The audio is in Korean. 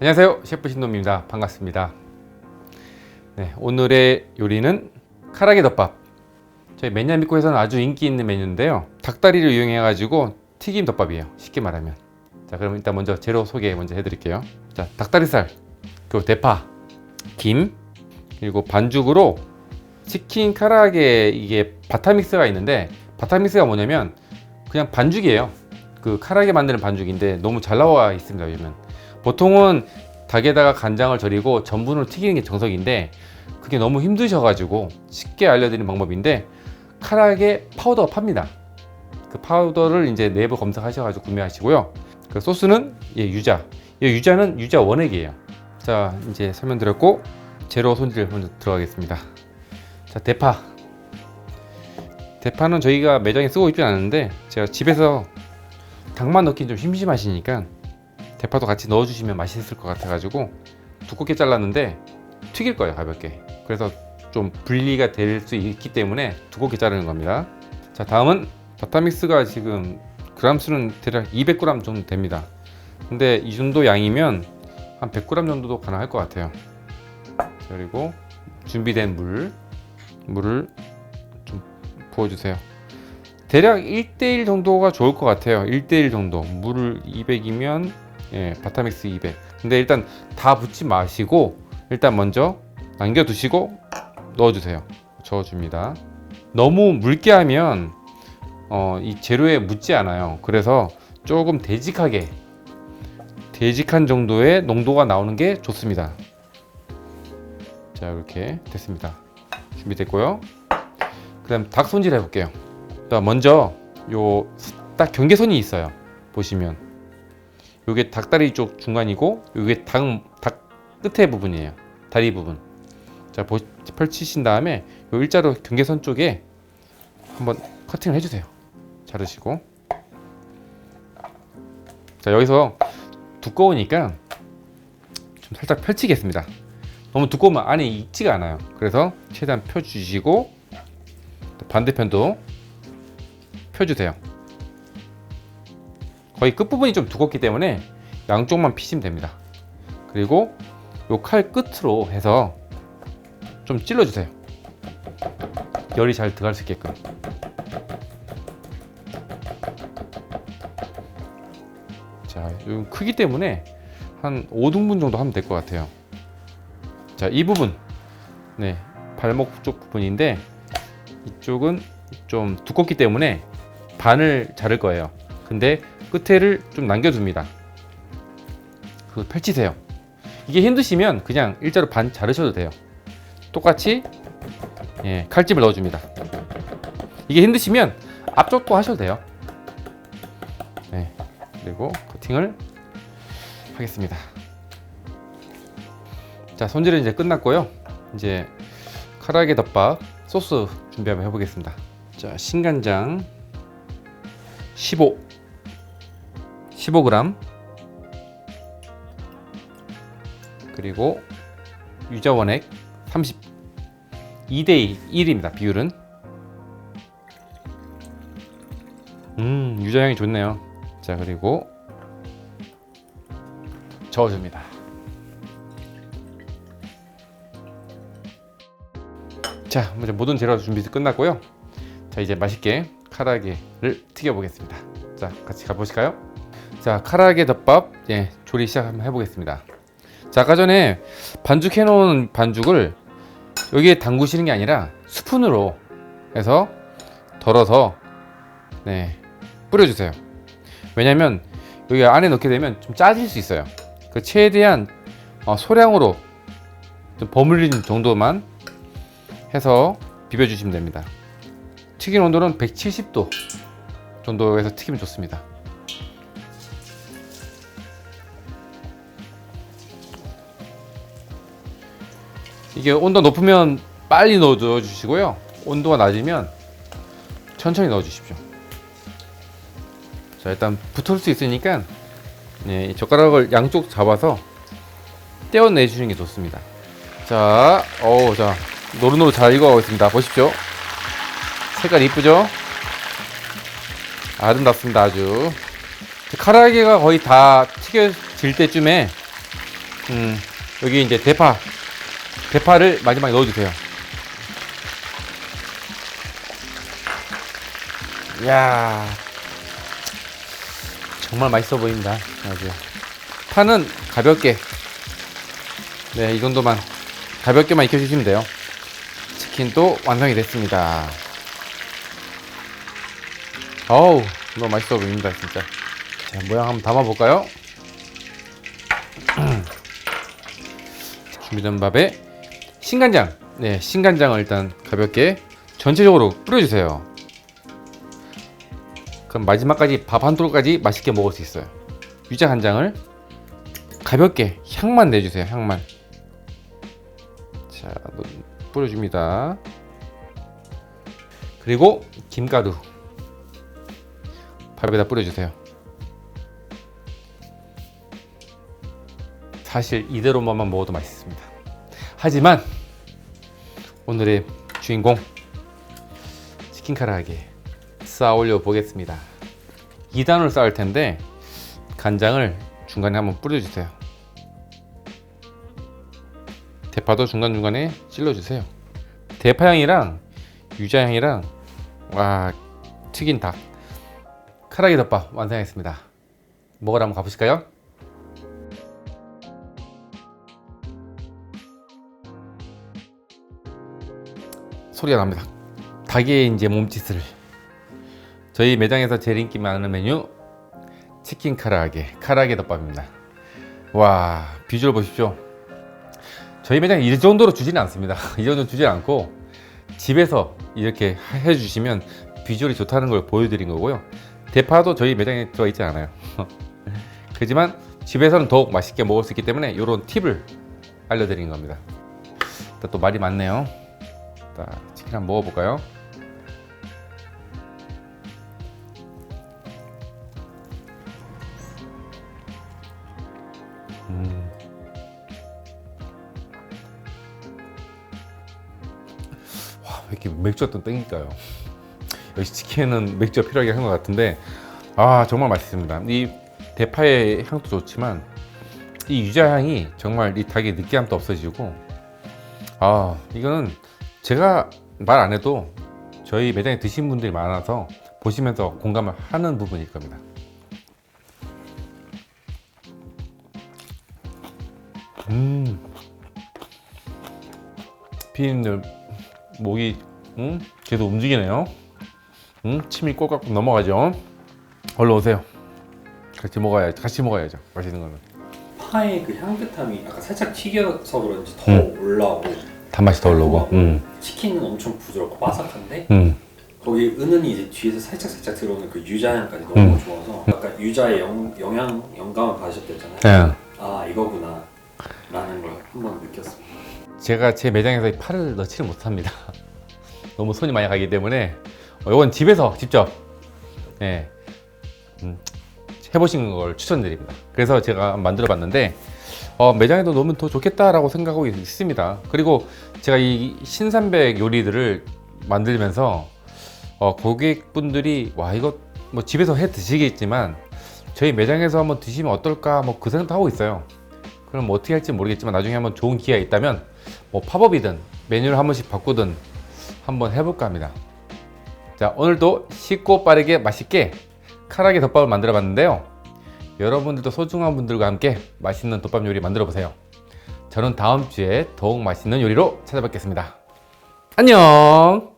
안녕하세요. 셰프 신놈입니다. 반갑습니다. 네, 오늘의 요리는 카라게 덮밥. 저희 맨야미코에서는 아주 인기 있는 메뉴인데요. 닭다리를 이용해 가지고 튀김 덮밥이에요. 쉽게 말하면. 자 그럼 일단 먼저 재료 소개 먼저 해드릴게요. 자 닭다리살 그리고 대파 김 그리고 반죽으로 치킨 카라게 이게 바타믹스가 있는데 바타믹스가 뭐냐면 그냥 반죽이에요. 그 카라게 만드는 반죽인데 너무 잘 나와 있습니다 요즘은 보통은 닭에다가 간장을 절이고 전분을 튀기는 게 정석인데 그게 너무 힘드셔가지고 쉽게 알려드리는 방법인데 카라게 파우더 팝니다. 그 파우더를 이제 네이버 검색하셔가지고 구매하시고요. 그 소스는 예, 유자. 이 유자는 유자 원액이에요. 자 이제 설명드렸고 재료 손질 먼저 들어가겠습니다. 자 대파. 대파는 저희가 매장에 쓰고 있진 않은데 제가 집에서 닭만 넣긴 좀 심심하시니까 대파도 같이 넣어주시면 맛있을 것 같아가지고 두껍게 잘랐는데 튀길 거예요 가볍게. 그래서 좀 분리가 될 수 있기 때문에 두껍게 자르는 겁니다. 자 다음은 바타믹스가 지금 그람 수는 대략 200g 정도 됩니다. 근데 이 정도 양이면 한 100g 정도도 가능할 것 같아요. 자, 그리고 준비된 물 물을 좀 부어주세요. 대략 1대1 정도가 좋을 것 같아요. 1대1 정도. 물을 200이면 예, 바타믹스 200. 근데 일단 다 붓지 마시고 일단 먼저 남겨 두시고 넣어 주세요. 저어 줍니다. 너무 묽게 하면 어, 이 재료에 묻지 않아요. 그래서 조금 되직하게 되직한 정도의 농도가 나오는 게 좋습니다. 자, 이렇게 됐습니다. 준비됐고요. 그다음 닭 손질 해 볼게요. 자, 먼저 요 딱 경계선이 있어요. 보시면 요게 닭다리 쪽 중간이고 요게 닭, 닭 끝에 부분이에요. 다리 부분. 자 보, 펼치신 다음에 요 일자로 경계선 쪽에 한번 커팅을 해주세요. 자르시고. 자 여기서 두꺼우니까 좀 살짝 펼치겠습니다. 너무 두꺼우면 안에 익지가 않아요. 그래서 최대한 펴주시고 또 반대편도 펴주세요 거의 끝부분이 좀 두껍기 때문에 양쪽만 피시면 됩니다. 그리고 요 칼 끝으로 해서 좀 찔러주세요. 열이 잘 들어갈 수 있게끔. 자, 요 크기 때문에 한 5등분 정도 하면 될 것 같아요. 자, 이 부분. 네, 발목 쪽 부분인데 이쪽은 좀 두껍기 때문에 반을 자를 거예요. 근데 끝에를 좀 남겨줍니다. 그 펼치세요. 이게 힘드시면 그냥 일자로 반 자르셔도 돼요. 똑같이 예, 칼집을 넣어줍니다. 이게 힘드시면 앞쪽도 하셔도 돼요. 네, 그리고 커팅을 하겠습니다. 자, 손질은 이제 끝났고요. 이제 카라게 덮밥 소스 준비 한번 해보겠습니다. 자, 신간장 15 15g 그리고 유자 원액 30 2대 1입니다 비율은. 음 유자 향이 좋네요. 자 그리고 저어줍니다. 자 이제 모든 재료 준비 끝났고요. 자 이제 맛있게 카라게를 튀겨 보겠습니다. 자 같이 가보실까요? 자 카라게 덮밥. 예 조리 시작 한번 해보겠습니다. 자 아까 전에 반죽해 놓은 반죽을 여기에 담그시는 게 아니라 스푼으로 해서 덜어서 네 뿌려주세요. 왜냐면 여기 안에 넣게 되면 좀 짜질 수 있어요. 그 최대한 어, 소량으로 좀 버무리는 정도만 해서 비벼주시면 됩니다. 튀긴 온도는 170도 정도에서 튀기면 좋습니다 이게 온도 높으면 빨리 넣어 주시고요. 온도가 낮으면 천천히 넣어 주십시오. 자, 일단 붙을 수 있으니까 네, 젓가락을 양쪽 잡아서 떼어내 주시는 게 좋습니다. 자, 어, 자, 노릇노릇 잘 익어가고 있습니다. 보십시오. 색깔 이쁘죠? 아름답습니다, 아주. 카라게가 거의 다 튀겨질 때쯤에 음, 여기 이제 대파, 대파를 마지막에 넣어주세요. 이야, 정말 맛있어 보인다. 아주. 파는 가볍게, 네, 이 정도만 가볍게만 익혀주시면 돼요. 치킨도 완성이 됐습니다. 어우, 너무 맛있어 보입니다, 진짜. 자, 모양 한번 담아볼까요? 준비된 밥에 신간장. 네, 신간장을 일단 가볍게 전체적으로 뿌려주세요. 그럼 마지막까지 밥한 토로까지 맛있게 먹을 수 있어요. 유자 간장을 가볍게 향만 내주세요. 향만. 자, 넣- 뿌려줍니다. 그리고 김가루 밥에다 뿌려주세요. 사실 이대로만 먹어도 맛있습니다. 하지만 오늘의 주인공 치킨 카라하게 쌓아 올려 보겠습니다. 2단으로 쌓을 텐데 간장을 중간에 한번 뿌려주세요. 대파도 중간중간에 찔러주세요. 대파향이랑 유자향이랑 와 튀긴 닭 카라기 덮밥 완성했습니다. 먹으러 한번 가보실까요? 소리가 납니다. 닭의 이제 몸짓을 저희 매장에서 제일 인기 많은 메뉴 치킨 카라게 카라게 덮밥입니다. 와 비주얼 보십시오. 저희 매장 이 정도로 주지는 않습니다. 이 정도 주지 않고 집에서 이렇게 해주시면 비주얼이 좋다는 걸 보여드린 거고요. 대파도 저희 매장에 들어가 있지 않아요. 그지만 집에서는 더욱 맛있게 먹을 수 있기 때문에 이런 팁을 알려드린 겁니다. 또 말이 많네요. 자, 치킨 한번 먹어볼까요? 음. 와, 왜 이렇게 맥주가 또 땡길까요? 역시 치킨은 맥주가 필요하게 한 것 같은데, 아, 정말 맛있습니다. 이 대파의 향도 좋지만, 이 유자향이 정말 이 닭의 느끼함도 없어지고, 아, 이거는 제가 말 안 해도 저희 매장에 드신 분들이 많아서 보시면서 공감을 하는 부분일 겁니다. 음, 피디님들 목이 음? 계속 움직이네요. 음? 침이 꼴깍 넘어가죠. 얼른 오세요. 같이 먹어야죠. 같이 먹어야죠. 맛있는 거는. 파의 그 향긋함이 약간 살짝 튀겨서 그런지 더 올라오고 단맛이 더 올라오고. 음, 치킨은 엄청 부드럽고 바삭한데 음. 거기 은은히 이제 뒤에서 살짝 살짝 들어오는 그 유자향까지 너무 음. 좋아서 약간 유자의 영, 영향 영감을 받으셨댔잖아요. 예. 아 이거구나 라는 걸 한번 느꼈습니다. 제가 제 매장에서 이 팔을 넣지를 못합니다. 너무 손이 많이 가기 때문에 어, 이건 집에서 직접 예, 음, 해보시는 걸 추천드립니다. 그래서 제가 만들어 봤는데 어, 매장에도 넣으면 더 좋겠다라고 생각하고 있- 있습니다. 그리고 제가 이 신삼백 요리들을 만들면서 어, 고객분들이 와 이거 뭐 집에서 해 드시겠지만 저희 매장에서 한번 드시면 어떨까 뭐 그 생각도 하고 있어요. 그럼 뭐 어떻게 할지 모르겠지만 나중에 한번 좋은 기회가 있다면 뭐 팝업이든 메뉴를 한 번씩 바꾸든 한번 해볼까 합니다. 자 오늘도 쉽고 빠르게 맛있게 카라게 덮밥을 만들어 봤는데요. 여러분들도 소중한 분들과 함께 맛있는 덮밥 요리 만들어 보세요. 저는 다음 주에 더욱 맛있는 요리로 찾아뵙겠습니다. 안녕!